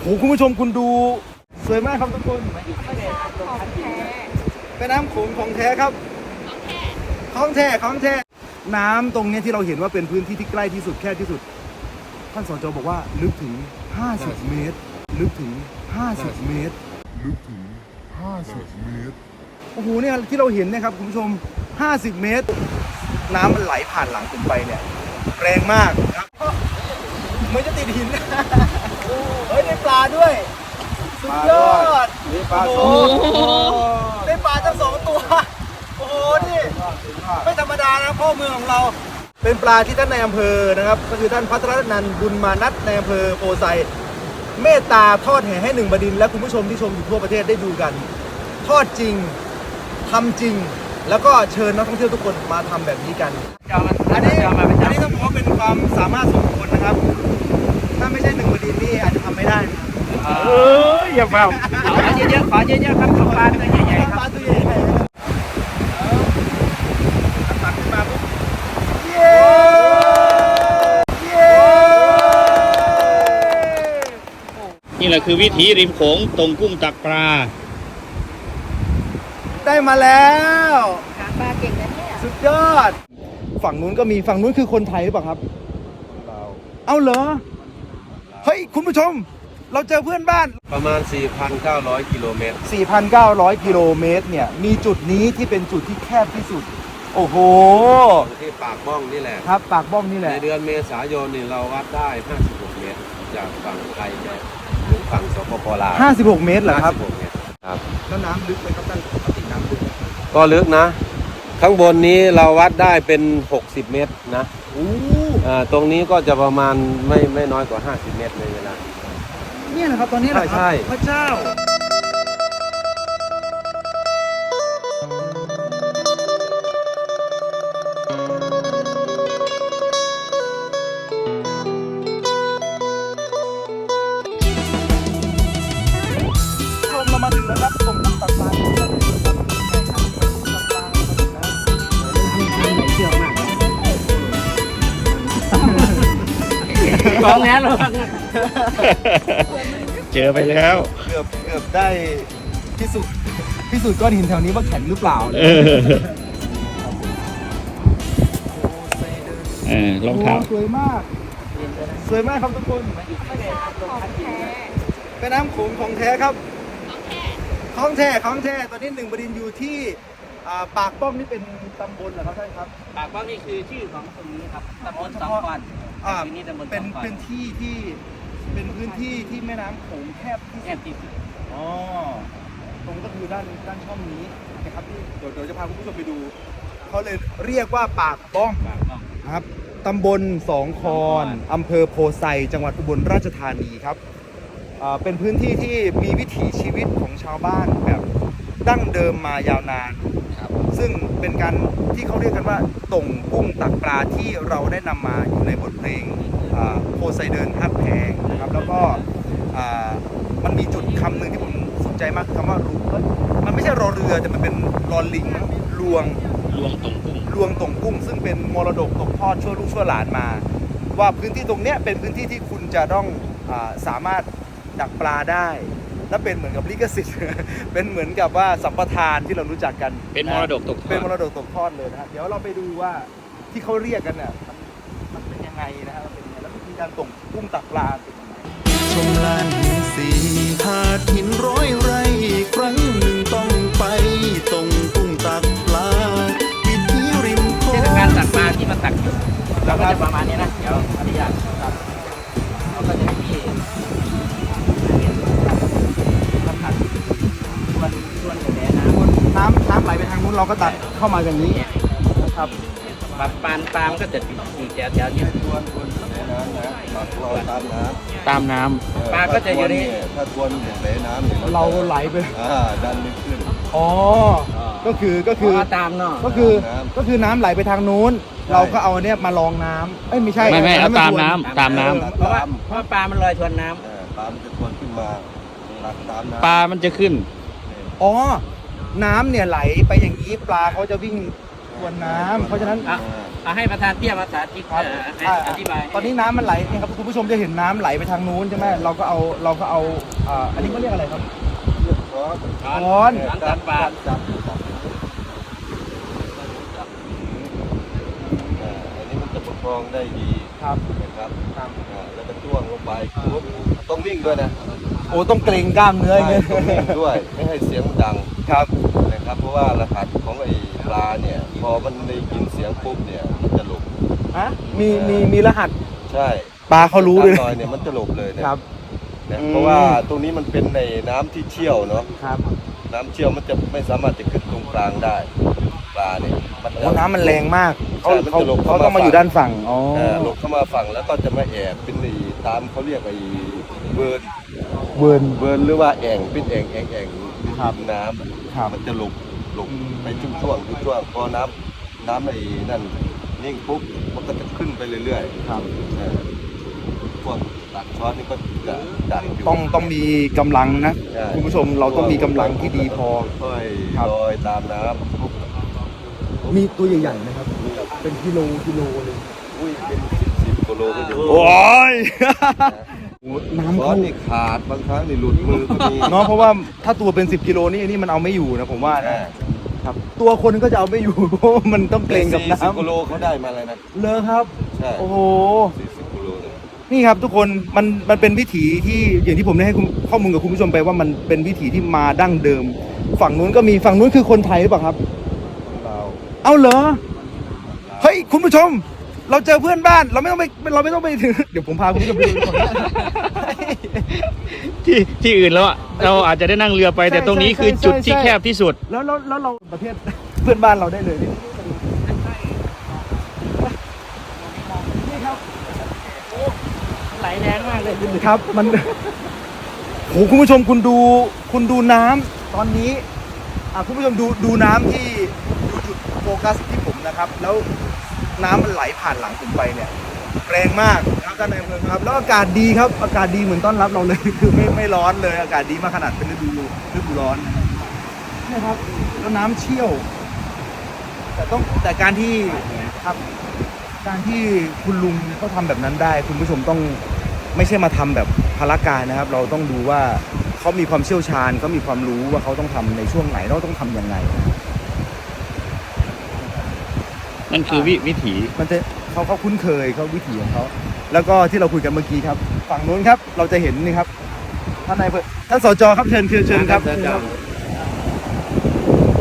โหคุณผู้ชมคุณดู สวยมากครับทุกคนเป็นน้ำโขงของแท้ครับของแท้ของแท้น้ำตรงนี้ที่เราเห็นว่าเป็นพื้นที่ที่ใกล้ที่สุดแค่ที่สุด ท่านสจบอกว่าลึกถึง 50 เมตร ลึกถึง 50 เมตร ลึกถึง 50 เมตร โอ้โหเนี่ยที่เราเห็นเนะครับคุณผู้ชม 50 เมตร น้ำมันไหลผ่านหลังผมไปเนี่ย แรงมากครับเหมือนจะติดหิน เฮ้ยได้ปลาด้วย สุดยอดนี่ปลาโอ้สโหองได้ปลาทั้งสองตัว โอ้โห นี่ ไม่ธรรมดานะพ่อเมืองของเรา เป็นปลาที่ท่านในอำเภอนะครับ ก็คือท่านพัทรนันท์บุญมานัทในอำเภอโพไซ เมตตาทอดแห่ให้หนึ่งบดินทร์และคุณผู้ชมที่ชมอยู่ทั่วประเทศได้ดูกัน ทอดจริงทำจริง แล้วก็เชิญนักท่องเที่ยวทุกคนมาทำแบบนี้กันอันนี้อันนี้ต้องบอกว่าเป็นความสามารถส่วนบุคคลนะครับ ถ้าไม่ใช่หนึ่งบดินทร์นี่อาจจะทำไม่ได้นะครับเอออย่าเฝ้าเอาเยอะๆขอเยอะๆครับปลาตัวใหญ่ๆคปรับลาตัวใหญ่ๆนะครับเอาตักขึ้นมาปุ๊บเย้เย้นี่แหละคือวิถีริมโขงตรงกุ้งตักปลา ได้มาแล้ว หาปลาเก่งนะเนี่ย สุดยอด ฝั่งนู้นก็มีฝั่งนู้นคือคนไทยหรือเปล่าครับเอาเหรอ เฮ้ย คุณผู้ชม เราเจอเพื่อนบ้าน ประมาณ 4,900 กิโลเมตร 4,900 กิโลเมตรเนี่ย มีจุดนี้ที่เป็นจุดที่แคบที่สุด โอ้โห ที่ปากบ้องนี่แหละ ครับ ปากบ้องนี่แหในละ เดือนเมษายนนี่เราวัดได้ 56 เมตร จากฝั่งไทยไปถึงฝั่งสปปลาว56 เมตรเหรอครับ 56เมตรครับ แล้วน้ำลึกไหมครับท่านปกติน้ำลึกไหมก็ลึกนะ ข้างบนนี้เราวัดได้เป็น 60 เมตรนะ โอ้อ่า ตรงนี้ก็จะประมาณไม่ไม่น้อยกว่า 50 เมตรในเวลา เนี่ยนะครับตอนนี้เหรอครับใช่ พระเจ้า องแล้วเราเจอไปแล้ว เกือบเกือบได้พิสูจน์พิสูจน์ก้อนหินแถวนี้ว่าแข็งหรือเปล่าเออเออรองเท้า โสวยมาก สวยมากครับทุกคนของแท้เป็นน้ำโขงของแท้ครับ ของแท้ของแท้ตอนนี้หนึ่งบดินทร์อยู่ที่อ่าปากป้องนี่เป็นตำบลเหรอครับท่านครับ ปากบ้างนี่คือชื่อของตรงนี้ครับตำบลสองก้อน อ่าที่นี่ตำบลสเป็นองก้อนพื้นที่ที่เป็นพื้นที่ที่แม่น้ำโขงแคบที่แคสุดบที่สุดอ๋อตรงก็คือด้านด้านช่องนี้นะครับที่เดี๋ยวเดี๋ยวจะพาคุณผู้ชมไปดูเขาเลยเรียกว่าปากป้อง ปากบ้างครับตำบลสองคอน อำเภอโพไซ จังหวัดอุบลราชธานีครับอ่าเป็นพื้นที่ที่มีวิถีชีวิตของชาวบ้านแบบดั้งเดิมมายาวนานครับ ซึ่งเป็นการที่เขาเรียกกันว่าต่งกุ้งตักปลาที่เราได้นำมาอยู่ในบทเพลงอ่าโพไซเดินท่าแพงนะครับแล้วก็อ่ามันมีจุดคำหนึ่งที่ผมสนใจมากคือคำว่ารูเอ้ยมันไม่ใช่รอเรือแต่มันเป็นรอลิงลวงลวงตรงกุ้งลวงตงกุ้ง ซึ่งเป็นมรดกตกทอดชั่วลูกชั่วหลานมา ว่าพื้นที่ตรงเนี้ยเป็นพื้นที่ที่คุณจะต้องอาสามารถดักปลาได้ และเป็นเหมือนกับลิขสิทธิ์ เป็นเหมือนกับว่าสัมปทานที่เรารู้จักกันเป็นมรดกตกทอดเป็นมรดกตกทอดเลยนะครับเดี๋ยวเราไปดูว่าที่เขาเรียกกันเนี่ยมันมันเป็นยังไงนะครับเป็นยังไงแล้ววิธีการตกกุ้งตักปลาเป็นยังไงชมลานหินสีหาดหินร้อยไร่ครั้งหนึ่งต้องไปตรงกุ้งตักปลาวิถีริมโขเทงศกาลตักปลาที่มาตักอยู่เราก็จะประมาณนี้นะเดี๋ยวอนุญาต เราก็ตัดเข้ามาอย่างนี้นะครับปลาปานปลามันก็จะอยู่แถวแถวๆนี้ทวนทวนในน้ำนะปากเราตามน้ตามน้ำปลาก็จะอยู่ในถ้าทวนในน้ำเนี่ยเราไหลไปอ่าดันไม่ขึ้น อ๋อก็คือก็คือเอาตามเนาะก็คือน้ำก็คือน้ำไหลไปทางนู้น ใช่ เราก็เอาอันเนี้ยมาลองน้ำเอ้ยไม่ใช่ำไม่ไม่นเอานั้นตามควรน้ำตามน้ำเพราะว่าเพราะว่าปลามันลอยทวนน้ำเออปลามันจะทวนขึ้นมาหลักตามน้ำปลามันจะขึ้น อ๋อ น้ำเนี่ยไหลไปอย่างนี้ปลาเขาจะวิ่งทวนน้ำเพราะฉะนั้น อะอะให้ประธานเตี้ยมาสาธิตครับเอ่อให้อ่าอธิบายตอนนี้น้ำมันไหลนี่ครับคุณผู้ชมจะเห็นน้ำไหลไปทางนู้นใช่ไหมเราก็เอาเราก็เอาอ่าอันนี้เขาเรียกอะไรครับช้อนช้อนช้อนตักบาตรอ่าอันนี้มันจะประคองได้ดีครับนะครับอ่าแล้วก็จ้วงลงไปปุ๊บต้องนิ่งด้วยนะโอ้ต้องเกรงกล้ามเนื้ออย่างใช่เงี้ยต้องนิ่งด้วย ไม่ให้เสียงดัง ครับนะครับ เพราะว่ารหัสของไอ้ปลาเนี่ย พอมันได้ยินเสียงปุ๊บเนี่ย มันจะหลบ ฮะมีมีมีรหัสใช่ปลาเขารู้ด้วยน้ำลอยเนี่ยมันจะหลบเลยนะครับ นะอืม เพราะว่าตรงนี้มันเป็นในน้ำที่เชี่ยวเนาะ ครับน้ำเชี่ยวมันจะไม่สามารถจะขึ้นตรงกลางได้ ปลาเนี่ยมัน โอ้น้ำมันแรงมากเขาใช่มันเขาจะหลบเขาเข้ามา ต้องมาอยู่ด้านฝั่งอ๋อเออหลบเข้ามาฝั่งแล้วก็จะมาแอบเป็นไอ้ตามเขาเรียกไอ้เบิร์น เวิร์นเบิร์นหรือว่าแอ่งเป็นแอ่งแอ่งแอ่ง ครับริมน้ำอะครับมันจะหลบหลบอืมไปช่วงช่วงๆช่วงๆพอน้ำน้ำไอ้นั่นนิ่งปุ๊บมันก็จะขึ้นไปเรื่อยครับๆเออพวกตักช้อนนี่ก็จะดันอยู่ต้องต้องมีกำลังนะใช่คุณผู้ชมเราต้องมีกำลังที่ดีพอ ค่อยครับลอยตามน้ำปุ๊บมีตัวใหญ่ๆนะครับ เป็นกิโลกิโลเลยอุ้ยเป็นสิบสิบกิโลก็อยู่โอ้ย น้ำช้อเข้านนี่ขาดบางครั้งนี่หลุดมือก็มี เนาะเพราะว่าถ้าตัวเป็น 10กิโลนี่อันนี่มันเอาไม่อยู่นะผมว่านะอ่าครับ ตัวคนก็จะเอาไม่อยู่ เพราะว่ามันต้องเกรงกับสี่สิบกิโลน้ำเขาได้มาเลยนะ เลอครับ ใช่โอ้โห สี่สิบกิโลเลยนี่ครับทุกคนมันมันเป็นวิถีที่อย่างที่ผมได้ให้คุณข้อมูลกับคุณผู้ชมไปว่ามันเป็นวิถีที่มาดั้งเดิม ฝั่งนู้นก็มีฝั่งนู้นคือคนไทยหรือเปล่าครับ เรา เอาเหรอ เฮ้ย คุณผู้ชม เราเจอเพื่อนบ้าน เราไม่ต้องไปเราไม่ต้องไปถึงเดี๋ยวผมพาคุณผู้ชมไปดูก่อนที่ที่อื่นแล้วอะเราอาจจะได้นั่งเรือไป แต่ตรงนี้คือจุดที่แคบที่สุด แล้วแล้วแล้วเราประเทศเพื่อนบ้านเราได้เลยนี่นี่ครับไหลแรงมากเลยครับ มันโหคุณผู้ชมคุณดูคุณดูน้ำตอนนี้อะคุณผู้ชมดูดูน้ำที่ดูจุดโฟกัสที่ผมนะครับ แล้ว น้ำมันไหลผ่านหลังผมไปเนี่ยแรงมากนะครับท่านนายอำเภอครับแล้วอากาศดีครับอากาศดีเหมือนต้อนรับเราเลย คือไม่ไม่ร้อนเลยอากาศดีมากขนาดเป็นฤดูฤดูร้อนนี่ครับแล้วน้ำเชี่ยว แต่ต้องแต่การที่ครับการที่คุณลุงเขาทำแบบนั้นได้ คุณผู้ชมต้องไม่ใช่มาทำแบบพละการนะครับ เราต้องดูว่าเขามีความเชี่ยวชาญเขามีความรู้ว่าเขาต้องทำในช่วงไหนเราต้องทำยังไง นั่นคือวิวิถีมันจะเขาเขาคุ้นเคยเขาวิถีของเขาแล้วก็ที่เราคุยกันเมื่อกี้ครับ ฝั่งนู้นครับเราจะเห็นนี่ครับท่านนายอำเภอท่านสจครับเชิญเชิญเชิญครับ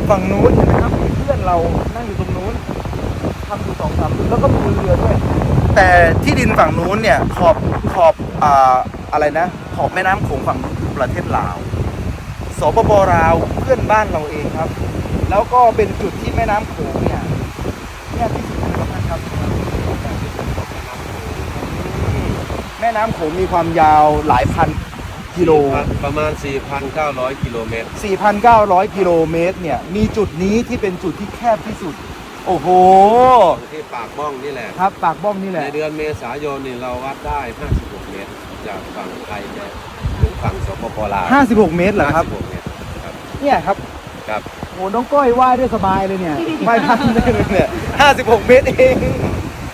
ฝั่งนู้นเห็นไหมครับมีเพื่อนเรานั่งอยู่ตรงนู้นทำอยู่สองสามแล้วก็มีเรือด้วยแต่ที่ดินฝั่งนู้นเนี่ยขอบขอบอ่าอะไรนะ ขอบแม่น้ำโขงฝั่งนู้นคือประเทศลาวสปปลาวเพื่อนบ้านเราเองครับ แล้วก็เป็นจุดที่แม่น้ำโขงเนี่ย แยกที่สุดนะครับท่านครับแม่น้ำโขงมีความยาวหลายพันกิโล ประมาณ 4,900 กิโลเมตร 4,900 กิโลเมตรเนี่ย มีจุดนี้ที่เป็นจุดที่แคบที่สุด โอ้โห ที่ปากบ้องนี่แหละ ครับ ปากบ้องนี่แหในละเดือนเมษายนนี่เราวัดได้ 56 เมตร จากฝั่งไทยเนี่ยถึงฝั่งสปปลาว56 เมตรเหรอครับ56เมตรครับเนี่ยครับ ครับโอ้น้องก้อยว่ายได้สบายเลยเนี่ยว่ายทันได้เลยเนี่ย56เมตรเอง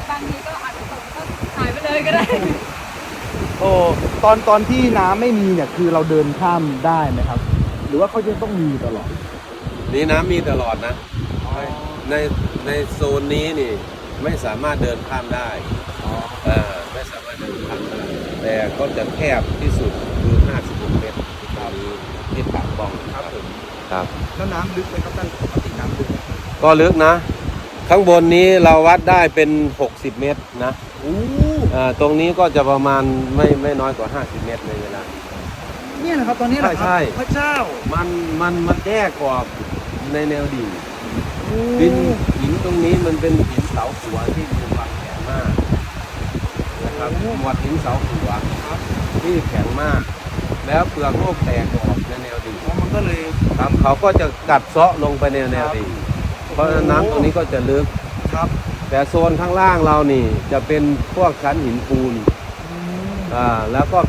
บางทีก็อาจจะตกก็หายไปเลยก็ได้ โอ้ตอนตอนที่น้ำไม่มีเนี่ยคือเราเดินข้ามได้ไหมครับ หรือว่าเขาจะต้องมีตลอด นี่น้ำมีตลอดนะ ในในโซนนี้นี่ไม่สามารถเดินข้ามได้เออไม่สามารถเดินข้ามได้แต่ก็จะแคบที่สุดคือ 56 เมตรคือที่ปากบ้อง ครับครับ แล้วน้ำลึกไหมครับท่านปกติน้ำลึกไหมก็ลึกนะ ข้างบนนี้เราวัดได้เป็น 60 เมตรนะโอ้อ่าตรงนี้ก็จะประมาณไม่ไม่น้อยกว่า 50 เมตรในเวลา เนี่ยนะครับตอนนี้เหรอครัใช่ พระเจ้ามันมันมันแยกออกในแนวดิ่งโอ้ดินหินตรงนี้มันเป็นหินเสาขัวที่มีความแข็งมากนะครับหมวดหินเสาขัวที่แข็งมาก แล้วเปลือกโลกแตกออกในแนวดิ่งมัน ก็เลย ครับเขาก็จะกัดเซาะลงไปในแนวดิ่งเพราะฉะนั้นน้ำตรงนี้ก็จะลึก ครับแต่โซนข้างล่างเรานี่จะเป็นพวกชั้นหินปูนอ่าแล้วก็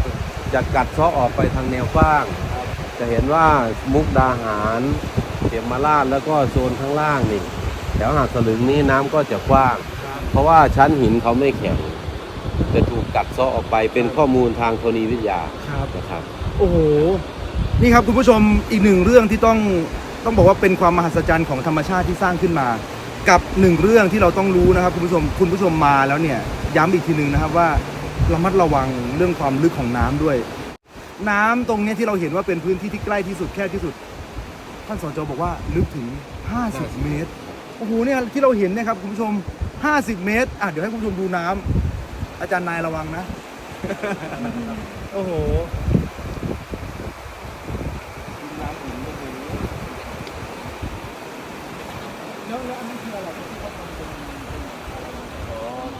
จะกัดเซาะออกไปทางแนวกว้าง จะเห็นว่ามุกดาหารเขมราชแล้วก็โซนข้างล่างนี่แถวหาดสลึงนี้น้ำก็จะกว้าง เพราะว่าชั้นหินเขาไม่แข็งจะถูกกัดเซาะออกไปเป็นข้อมูลทางธรณีวิทยาครับนะครับ โอ้โห นี่ครับคุณผู้ชมอีกหนึ่งเรื่องที่ต้องต้องบอกว่าเป็นความมหัศจรรย์ของธรรมชาติที่สร้างขึ้นมา กับหนึ่งเรื่องที่เราต้องรู้นะครับคุณผู้ชมคุณผู้ชมมาแล้วเนี่ยย้ำอีกทีหนึ่งนะครับว่าระมัดระวังเรื่องความลึกของน้ำด้วย น้ำตรงเนี้ยที่เราเห็นว่าเป็นพื้นที่ที่ใกล้ที่สุดแคบที่สุด ท่านสจบอกว่าลึกถึง 50 เมตรโอ้โหเนี่ยที่เราเห็นเนี่ยครับคุณผู้ชม 50 เมตรอะเดี๋ยวให้คุณผู้ชมดูน้ำอาจารย์นายระวังนะ โอ้โห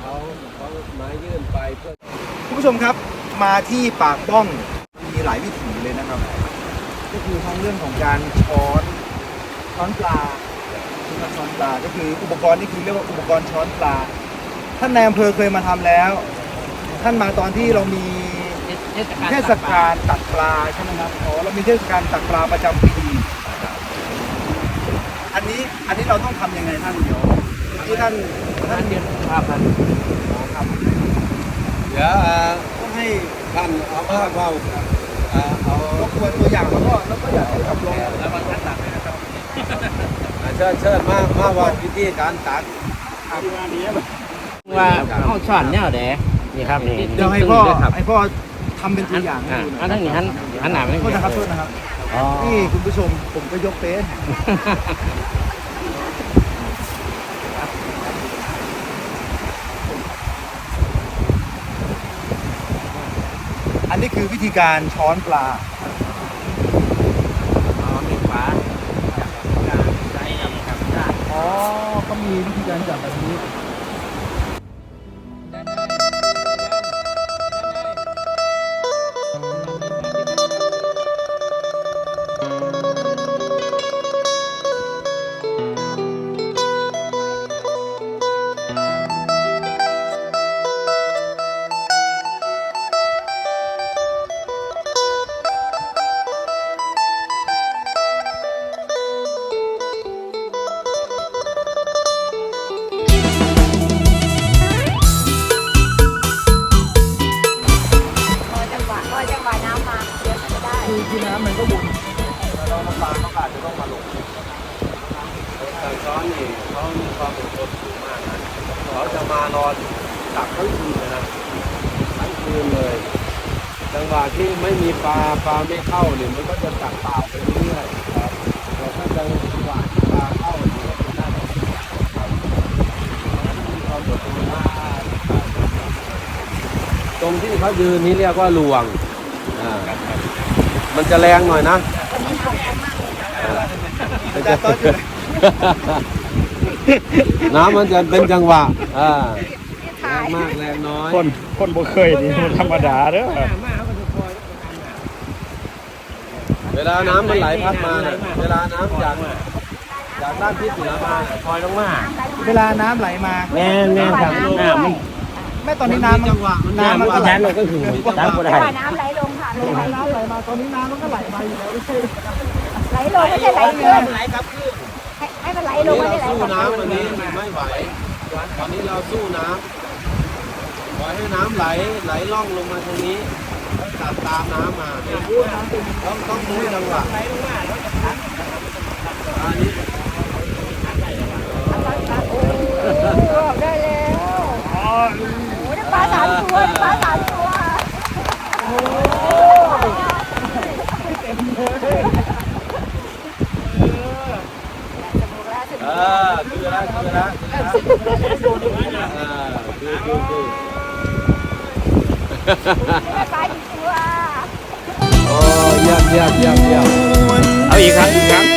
เขาเขาไม้ยื่นไปเพื่อ คุณ ผู้ชมครับมาที่ปากป้องมีหลายวิถีเลยนะครับ ก็คือทั้งเรื่องของการช้อนช้อนปลาช้อนปลาก็คืออุปกรณ์นี่คือเรียกว่าอุปกรณ์ช้อนปลา ท่านนายอำเภอเคยมาทำแล้ว ท่านมาตอนที่เรามีเทศกาลเทศกาลตักปลาใช่ไหมครับอ๋อเรามีเทศกาลตักปลาประจำปีอันนี้อันนี้เราต้องทำยังไงท่านเดี๋ยวที่ท่านท่านเดือนกุมภาพันธ์ครับ เดี๋ยวอ่าต้องให้ท่านเอาว่าว่าอ่าเอารบกวนตัวอย่างแล้วก็แล้วก็อยากให้ขับลงแล้วมันทัดตักเลยนะครับอ่าเชิญเชิญมามาว่าวิธีการตักว่าเอาช้อนเนี่ยแดนี่ครับนี่เดี๋ยวให้พ่อตึ้งๆด้วยครับให้พ่อทำเป็นตัวอย่างให้อ่าดูหน่อัอนยนั้นนี่หันหันหน้าไปโทษนะครับโทษนะครับ อ๋อนี่คุณผู้ชมผมก็ยกเป็นอันนี้คือ วิธีการช้อนปลาอ๋อมีฝาใช้ครับได้อ๋อก็มีวิธีการจับแบบนี้ แต่ถ้าจังหวะที่ปลาเข้าเนี่ยมันน่าจะมีความอดทนมากตรงที่เขายืนนี่เรียกว่าลวงอ่ามันจะแรงหน่อยนะอ่ามันจะน้ำมันจะเป็นจังหวะอ่าแรงมากแรงน้อย คนคนบ่เคยนี่มันธรรมดาเด้อ เวลาน้ำมันไหลพัดมาน่ะเวลาน้ำจากจากด้านทิศเหนือมาน่ะคอยลงมาเวลาน้ำไหลมาแม่นแม่นครับน้ำมันแม่ตอนนี้น้ำจังหวะมันน้ำมันก็ไหลน้ำมันก็คือน้ำก็ได้จังหวะน้ำไหลลงค่ะลงไหลน้ำไหลมาตอนนี้น้ำมันก็ไหลมาอยู่แล้วไม่ใช่ไหลลงไม่ใช่ไหลขึ้นไหลครับให้ให้มันไหลลงนี่ไม่เราได้ไหลสู้กลับน้ำวันนี้ไม่ไหวตอนนี้เราสู้น้ำปล่อยให้น้ำไหลไหลล่องลงมาทางนี้ แล้วตัดตามน้ำมาต้องต้องรู้จังหวะอันนี้ได้แล้วโอ้ยได้ปลาสามตัวได้ปลาสามตัวโอ้เออคือแล้วคือแล้วอ่าคือคือคือได้ปลากี่ตัวโอ้ เยี่ยมเยี่ยมเยี่ยมเอาอีกครั้งอีกครั้ง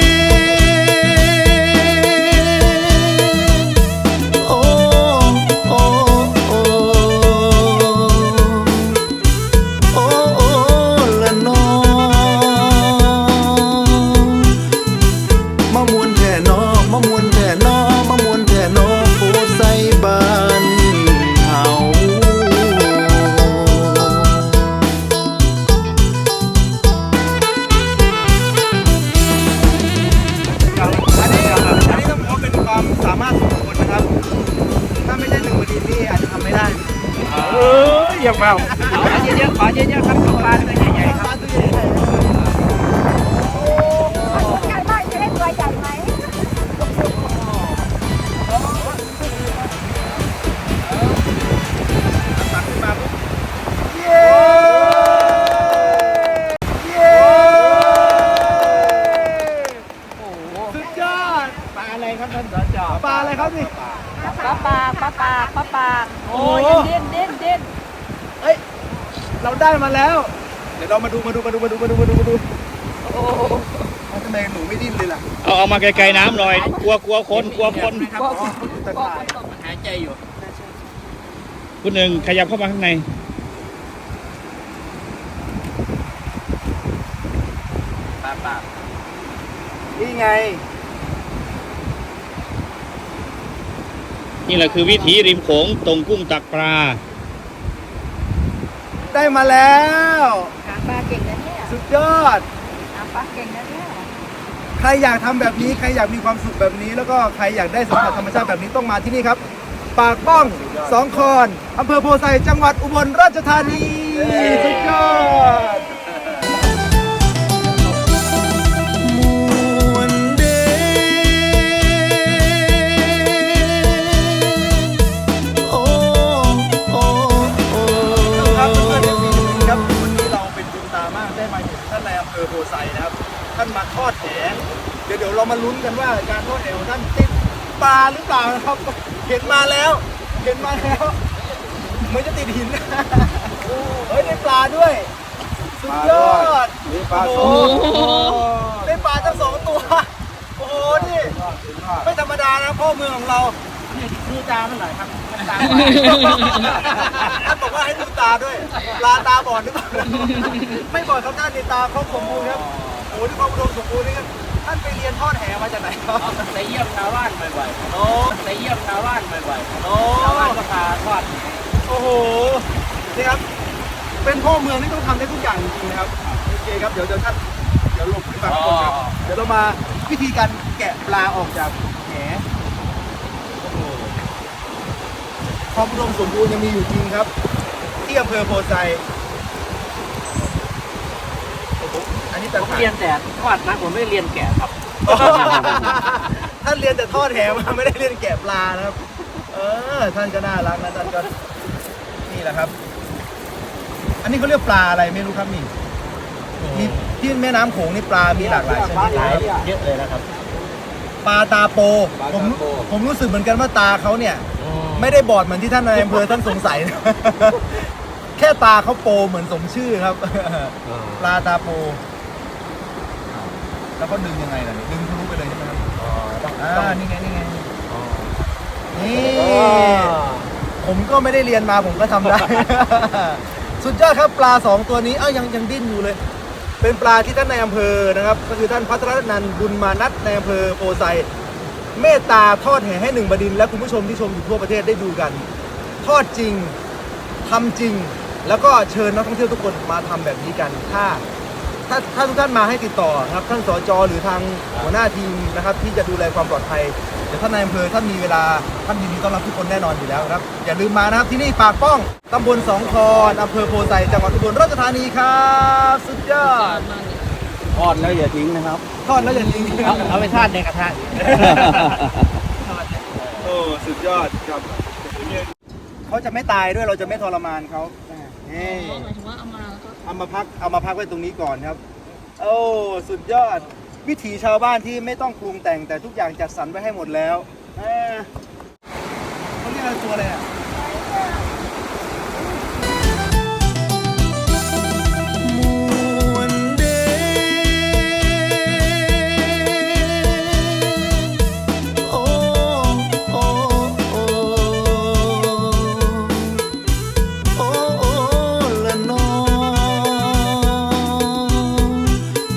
ปลาปากปลาปากปลาปากโอ้ยโอ้ดิ้นดิ้นดิ้นเอ้ย เราได้มาแล้ว เดี๋ยวเรามาดูมาดูมาดูมาดูมาดูมาดูมาดูโอ้โหเอาทำไมหนูไม่ดิ้นเลยล่ะเอาเอามาไกลๆน้ำหน่อย กลัวกลัวคนกลัวคนครับตะข่ายหายใจอยู่คุณหนึ่งขยับเข้ามาข้างใน ปลาปากนี่ไง นี่แหละคือวิถีริมโขงตรงกุ้งตักปลา ได้มาแล้วหาปลาเก่งนะเนี่ยสุดยอด หาปลาเก่งนะเนี่ยใครอยากทำแบบนี้ ใครอยากมีความสุขแบบนี้ แล้วก็ใครอยากได้สัมผัสธรรมชาติแบบนี้ต้องมาที่นี่ครับ ปากป้องสองคอนอำเภอโพไซจังหวัดอุบลราชธานี สุดยอด เภอโพไซนะครับ ท่านมาทอดแหเดี๋ยวเดี๋ยวเรามาลุ้นกันว่าการทอดแหของท่านติดปลาหรือเปล่านะครับ เห็นมาแล้ว เห็นมาแล้วเหมือนจะติดหินเฮ้ยได้ปลาด้วยสุดยอดนี่ปลาสโอ้องโหได้ปลาทั้งสองตัว โอ้โหนี่ไม่ธรรมดานะพ่อเมืองของเราดูตามันหน่อยครับตา ท่านบอกว่าให้ดูตาด้วยปลาตาบอดหรือเปล่าไม่บอดครับท่านในตาครบสมบูรณ์ครับโอ้โหที่ความอุดมสมบูรณ์นี่ครับท่านไปเรียนทอดแหมาจากไหนครับไปเยี่ยมชาวบ้านบ่อยโอ้ๆไปเยี่ยมชาวบ้านบ่อยโอ้ๆชาวบ้านก็พาทอดโอ้โหนี่ครับเป็นพ่อเมืองที่ต้องทำได้ทุกอย่างจริงๆนะครับโอเคครับเดี๋ยวเดี๋ยวท่านเดี๋ยวหลบขึ้นมาข้างบนครับเดี๋ยวเรามาวิธีการแกะปลาออกจากแหโอ้โห ความอุดมสมบูรณ์ยังมีอยู่จริงครับ ที่อำเภอโพไซโอ้โหอันนี้แต่ผมถ่ายเรียนแต่ทอดนะผมไม่เรียนแกะครับ ท่านเรียนแต่ทอดแหมาไม่ได้เรียนแกะปลานะครับ เออ ท่านก็น่ารักนะท่านก็นี่แหละครับ อันนี้เขาเรียกปลาอะไรไม่รู้ครับนี่มีที่แม่น้ำโขงนี่ปลา มีหลากหลายชนิดเลยครับเยอะเลยนะครับ ปลาตาโป ผมผมรู้สึกเหมือนกันว่าตาเขาเนี่ย ไม่ได้บอดเหมือนที่ท่านนายอำเภอท่านสงสัยนะแค่ตาเขาโปเหมือนสมชื่อครับ ปลาตาโป แล้วก็ดึงยังไงล่ะดึงทะลุไปเลยใช่ไหมครับอ่านี่ไงนี่ไงนี่ผมก็ไม่ได้เรียนมาผมก็ทำได้ สุดยอดครับปลาสองตัวนี้เอ้ายังยังดิ้นอยู่เลย เป็นปลาที่ท่านในายอำเภอนะครับ ก็คือท่านพัทรนันท์บุญมานัทในอำเภอโพไซ เมตตาทอดแห่ให้หนึ่งบดินและคุณผู้ชมที่ชมอยู่ทั่วประเทศได้ดูกัน ทอดจริงทำจริง แล้วก็เชิญนักท่องเที่ยวทุกคนมาทำแบบนี้กัน ถ้าถ้าถ้าทุกท่านมาให้ติดต่อครับท่านสจหรือทางหัวหน้าทีมนะครับ ที่จะดูแลความปลอดภัยเดี๋ยวท่านนายอำเภอท่านมีเวลาท่านยินดีต้อนรับทุกคนแน่นอนอยู่แล้วครับ อย่าลืมมานะครับที่นี่ปากป้องตำบลสองคอนอำเภอโพไซจังหวัดอุบลราชธานีครับ สุดยอด ทอดแล้วอย่าทิ้งนะครับ ทอดแล้วอย่าทิ้งเอาเอาไปทอดในกระทะโอ้สุดยอดครับเขาจะไม่ตายด้วยเราจะไม่ทรมานเขานี่หมายถึงว่าเอามาเอามาพักเอามาพักไว้ตรงนี้ก่อนครับ โอ้สุดยอด วิถีชาวบ้านที่ไม่ต้องปรุงแต่งแต่ทุกอย่างจัดสรรไว้ให้หมดแล้วเออเขาเรียกอะไรตัวอะไรอะ